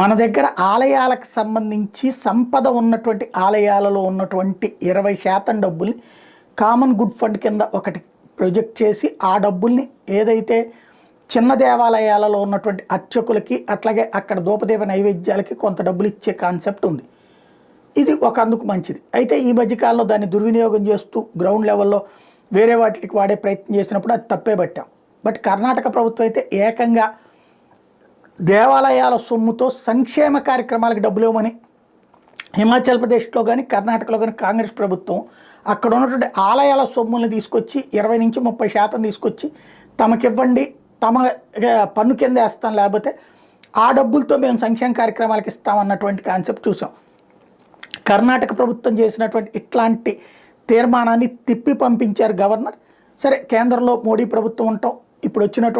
మన దగ్గర ఆలయాలకు సంబంధించి సంపద ఉన్నటువంటి ఆలయాలలో ఉన్నటువంటి ఇరవై శాతం డబ్బుల్ని కామన్ గుడ్ ఫండ్ కింద ఒకటి ప్రొజెక్ట్ చేసి ఆ డబ్బుల్ని ఏదైతే చిన్న దేవాలయాలలో ఉన్నటువంటి అర్చకులకి అట్లాగే అక్కడ ధూపదీప నైవేద్యాలకి కొంత డబ్బులు ఇచ్చే కాన్సెప్ట్ ఉంది. ఇది ఒక అందుకు మంచిది. అయితే ఈ మధ్యకాలంలో దాన్ని దుర్వినియోగం చేస్తూ గ్రౌండ్ లెవెల్లో వేరే వాటికి వాడే ప్రయత్నం చేసినప్పుడు అది తప్పే పట్టాం. బట్ కర్ణాటక ప్రభుత్వం అయితే ఏకంగా దేవాలయాల సొమ్ముతో సంక్షేమ కార్యక్రమాలకు డబ్బులు ఇవ్వమని హిమాచల్ ప్రదేశ్లో కానీ కర్ణాటకలో కానీ కాంగ్రెస్ ప్రభుత్వం అక్కడ ఉన్నటువంటి ఆలయాల సొమ్ముల్ని తీసుకొచ్చి ఇరవై నుంచి ముప్పై శాతం తీసుకొచ్చి తమకివ్వండి తమ పన్ను కింద వేస్తాం లేకపోతే ఆ డబ్బులతో మేము సంక్షేమ కార్యక్రమాలకు ఇస్తామన్నటువంటి కాన్సెప్ట్ చూసాం. కర్ణాటక ప్రభుత్వం చేసినటువంటి ఇట్లాంటి తీర్మానాన్ని తిప్పి పంపించారు గవర్నర్. సరే కేంద్రంలో మోడీ ప్రభుత్వం ఉంటాం ఇప్పుడు వచ్చినటువంటి